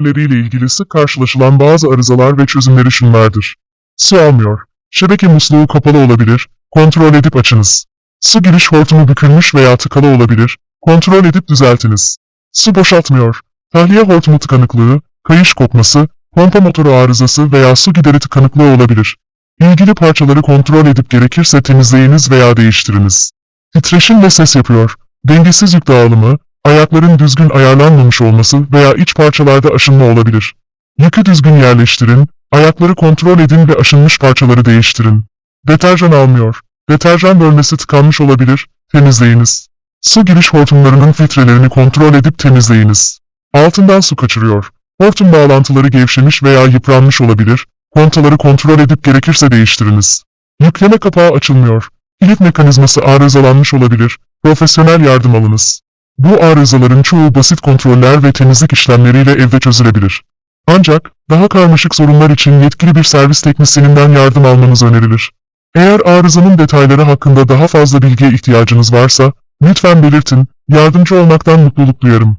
ile ilgili sık karşılaşılan bazı arızalar ve çözümleri şunlardır. Su almıyor. Şebeke musluğu kapalı olabilir, kontrol edip açınız. Su giriş hortumu bükülmüş veya tıkalı olabilir, kontrol edip düzeltiniz. Su boşaltmıyor. Tahliye hortumu tıkanıklığı, kayış kopması, pompa motoru arızası veya su gideri tıkanıklığı olabilir. İlgili parçaları kontrol edip gerekirse temizleyiniz veya değiştiriniz. Titreşim ve ses yapıyor. Dengesiz yük dağılımı, ayakların düzgün ayarlanmamış olması veya iç parçalarda aşınma olabilir. Yükü düzgün yerleştirin, ayakları kontrol edin ve aşınmış parçaları değiştirin. Deterjan almıyor. Deterjan bölmesi tıkanmış olabilir, temizleyiniz. Su giriş hortumlarının filtrelerini kontrol edip temizleyiniz. Altından su kaçırıyor. Hortum bağlantıları gevşemiş veya yıpranmış olabilir, kontaları kontrol edip gerekirse değiştiriniz. Yükleme kapağı açılmıyor. Kilit mekanizması arızalanmış olabilir, profesyonel yardım alınız. Bu arızaların çoğu basit kontroller ve temizlik işlemleriyle evde çözülebilir. Ancak, daha karmaşık sorunlar için yetkili bir servis teknisyeninden yardım almanız önerilir. Eğer arızanın detayları hakkında daha fazla bilgiye ihtiyacınız varsa, lütfen belirtin, yardımcı olmaktan mutluluk duyarım.